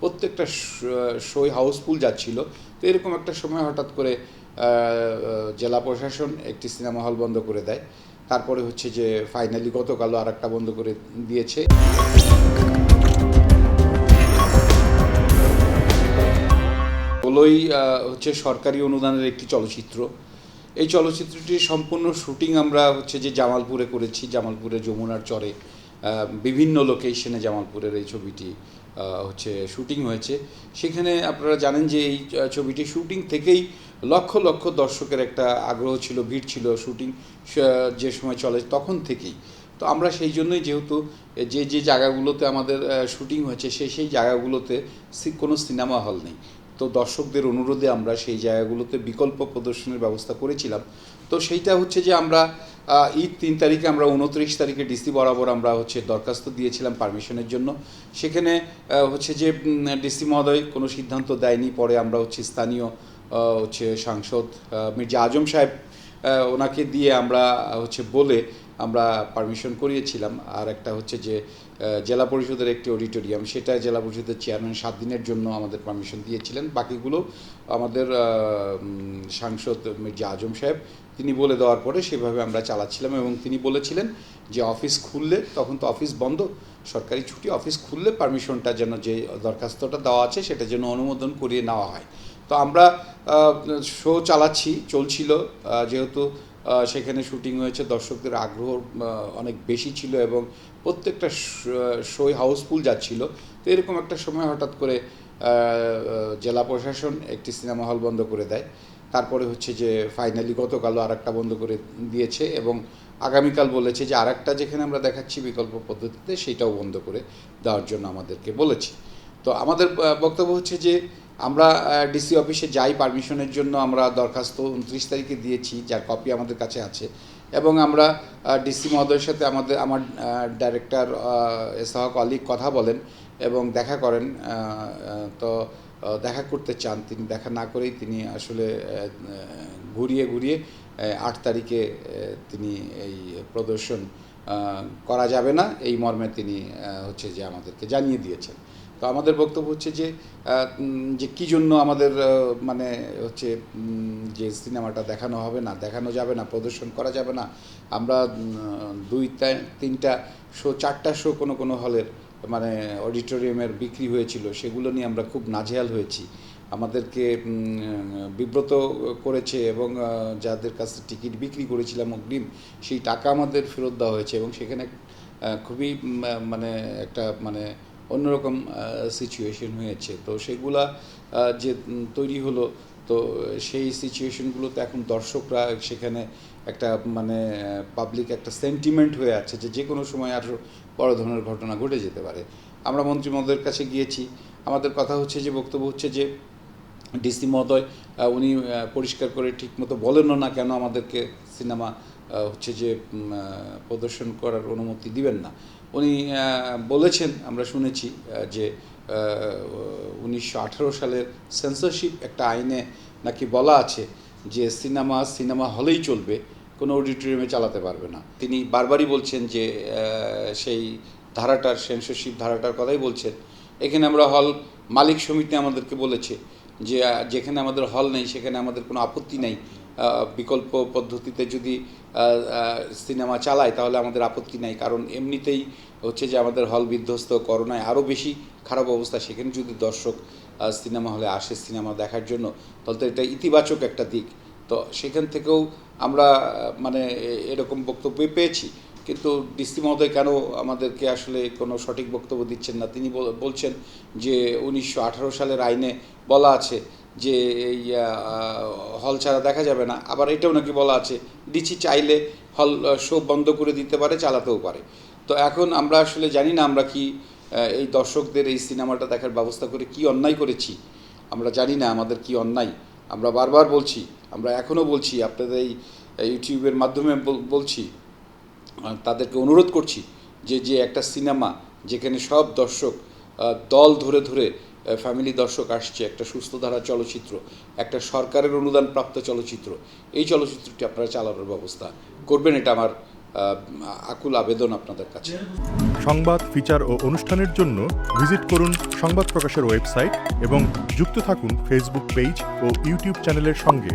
প্রত্যেকটা শোই হাউসফুল যাচ্ছিল। তো এরকম একটা সময় হঠাৎ করে জেলা প্রশাসন একটি সিনেমা হল বন্ধ করে দেয়। তারপরে হচ্ছে যে ফাইনালি গতকালও আর একটা বন্ধ করে দিয়েছে। হলোই হচ্ছে সরকারি অনুদানের একটি চলচ্চিত্র। এই চলচ্চিত্রটির সম্পূর্ণ শুটিং আমরা হচ্ছে যে জামালপুরে করেছি। জামালপুরে যমুনার চরে বিভিন্ন লোকেশনে জামালপুরের এই ছবিটি হচ্ছে শুটিং হয়েছে। সেখানে আপনারা জানেন যে এই ছবিটি শুটিং থেকেই লক্ষ লক্ষ দর্শকের একটা আগ্রহ ছিল, ভিড় ছিল শুটিং যে সময় চলে তখন থেকেই। তো আমরা সেই জন্যই যেহেতু যে যে জায়গাগুলোতে আমাদের শুটিং হয়েছে সেই সেই জায়গাগুলোতে কোনো সিনেমা হল নেই। তো দর্শকদের অনুরোধে আমরা সেই জায়গাগুলোতে বিকল্প প্রদর্শনের ব্যবস্থা করেছিলাম। তো সেইটা হচ্ছে যে আমরা ঈদ তিন তারিখে আমরা উনত্রিশ তারিখে ডিসি বরাবর আমরা হচ্ছে দরখাস্ত দিয়েছিলাম পারমিশনের জন্য। সেখানে হচ্ছে যে ডিসি মহোদয় কোনো সিদ্ধান্ত দেয়নি, পরে আমরা হচ্ছে স্থানীয় হচ্ছে সাংসদ মির্জা আজম সাহেব ওনাকে দিয়ে আমরা হচ্ছে বলে আমরা পারমিশন করিয়েছিলাম। আর একটা হচ্ছে যে জেলা পরিষদের একটি অডিটোরিয়াম সেটা জেলা পরিষদের চেয়ারম্যান সাত দিনের জন্য আমাদের পারমিশন দিয়েছিলেন। বাকিগুলো আমাদের সাংসদ মির্জা আজম সাহেব, তিনি বলে দেওয়ার পরে সেভাবে আমরা চালাচ্ছিলাম এবং তিনি বলেছিলেন যে অফিস খুললে, তখন তো অফিস বন্ধ, সরকারি ছুটি অফিস খুললে পারমিশনটা যেন যে দরখাস্তটা দেওয়া আছে, সেটা যেন অনুমোদন করিয়ে নেওয়া হয়। তো আমরা শো চালাচ্ছি, চলছিল। যেহেতু সেখানে শুটিং হয়েছে, দর্শকদের আগ্রহ অনেক বেশি ছিল এবং প্রত্যেকটা শোই হাউসফুল যাচ্ছিল। তো এরকম একটা সময় হঠাৎ করে জেলা প্রশাসন একটি সিনেমা হল বন্ধ করে দেয়। তারপরে হচ্ছে যে ফাইনালি গতকালও আর একটা বন্ধ করে দিয়েছে এবং আগামীকাল বলেছে যে আর একটা যেখানে আমরা দেখাচ্ছি বিকল্প পদ্ধতিতে, সেটাও বন্ধ করে দেওয়ার জন্য আমাদেরকে বলেছে। তো আমাদের বক্তব্য হচ্ছে যে আমরা ডিসি অফিসে যাই পারমিশনের জন্য, আমরা দরখাস্ত উনত্রিশ তারিখে দিয়েছি, যার কপি আমাদের কাছে আছে। এবং আমরা ডিসি মহোদয়ের সাথে আমাদের, আমার ডাইরেক্টর এসাহক আলী কথা বলেন এবং দেখা করেন তো দেখা করতে চান। তিনি দেখা না করেই তিনি আসলে ঘুরিয়ে ঘুরিয়ে আট তারিখে তিনি এই প্রদর্শন করা যাবে না। এই মর্মে তিনি হচ্ছে যে আমাদেরকে জানিয়ে দিয়েছেন। তো আমাদের বক্তব্য হচ্ছে যে যে কী জন্য আমাদের মানে হচ্ছে যে সিনেমাটা দেখানো হবে না, দেখানো যাবে না, প্রদর্শন করা যাবে না, আমরা দুই তিনটা শো, চারটা শো কোনো কোনো হলের মানে অডিটোরিয়ামের বিক্রি হয়েছিল, সেগুলো নিয়ে আমরা খুব নাজেহাল হয়েছি। আমাদেরকে বিব্রত করেছে এবং যাদের কাছে টিকিট বিক্রি করেছিলাম অগ্রিম, সেই টাকা আমাদের ফেরত দেওয়া হয়েছে এবং সেখানে খুবই মানে একটা মানে অন্যরকম সিচুয়েশন হয়েছে। তো সেগুলা যে তৈরি হলো, তো সেই সিচুয়েশনগুলোতে এখন দর্শকরা সেখানে একটা মানে পাবলিক একটা সেন্টিমেন্ট হয়ে আছে যে যে কোনো সময় আরও বড় ধরনের ঘটনা ঘটে যেতে পারে। আমরা মন্ত্রী মহোদয়ের কাছে গিয়েছি। আমাদের কথা হচ্ছে যে, বক্তব্য হচ্ছে যে ডিসি মহোদয় উনি পরিষ্কার করে ঠিকমতো বলেনও না কেন আমাদেরকে সিনেমা হচ্ছে যে প্রদর্শন করার অনুমতি দিবেন না। উনি বলেছেন, আমরা শুনেছি যে উনিশশো আঠারো সালের সেন্সরশিপ একটা আইনে নাকি বলা আছে যে, সিনেমা সিনেমা হলেই চলবে, কোনো অডিটোরিয়ামে চালাতে পারবে না। তিনি বারবারই বলছেন যে সেই ধারাটার সেন্সরশিপ ধারাটার কথাই বলছেন। এখানে আমরা হল মালিক সমিতি আমাদেরকে বলেছে যে যেখানে আমাদের হল নেই, সেখানে আমাদের কোনো আপত্তি নেই। বিকল্প পদ্ধতিতে যদি সিনেমা চালায়, তাহলে আমাদের আপত্তি নাই। কারণ এমনিতেই হচ্ছে যে আমাদের হল বিধ্বস্ত, করোনায় আরও বেশি খারাপ অবস্থা। সেখানে যদি দর্শক সিনেমা হলে আসে সিনেমা দেখার জন্য, তাহলে এটা ইতিবাচক একটা দিক। তো সেখান থেকেও আমরা মানে এরকম বক্তব্য পেয়েছি। কিন্তু ডিসি মহোদয় কেন আমাদেরকে আসলে কোনো সঠিক বক্তব্য দিচ্ছেন না? তিনি বল- বলছেন যে উনিশশো আঠারো সালের আইনে বলা আছে যে এই হল ছাড়া দেখা যাবে না। আবার এটাও নাকি বলা আছে ডিসি চাইলে হল শো বন্ধ করে দিতে পারে, চালাতেও পারে। তো এখন আমরা আসলে জানি না আমরা কি এই দর্শকদের এই সিনেমাটা দেখার ব্যবস্থা করে কি অন্যায় করেছি। আমরা জানি না আমাদের কি অন্যায়। আমরা বারবার বলছি, আমরা এখনও বলছি, আপনাদের এই ইউটিউবের মাধ্যমে বলছি তাদেরকে অনুরোধ করছি যে যে একটা সিনেমা যেখানে সব দর্শক দল ধরে ধরে ফ্যামিলি দর্শক আসছে, একটা সুস্থ ধারা চলচ্চিত্র, একটা সরকারের অনুদান প্রাপ্ত চলচ্চিত্র। এই চলচ্চিত্রটি আপনারা চালানোর ব্যবস্থা করবেন, এটা আমার আকুল আবেদন আপনাদের কাছে। সংবাদ, ফিচার ও অনুষ্ঠানের জন্য ভিজিট করুন সংবাদ প্রকাশের ওয়েবসাইট এবং যুক্ত থাকুন ফেসবুক পেজ ও ইউটিউব চ্যানেলের সঙ্গে।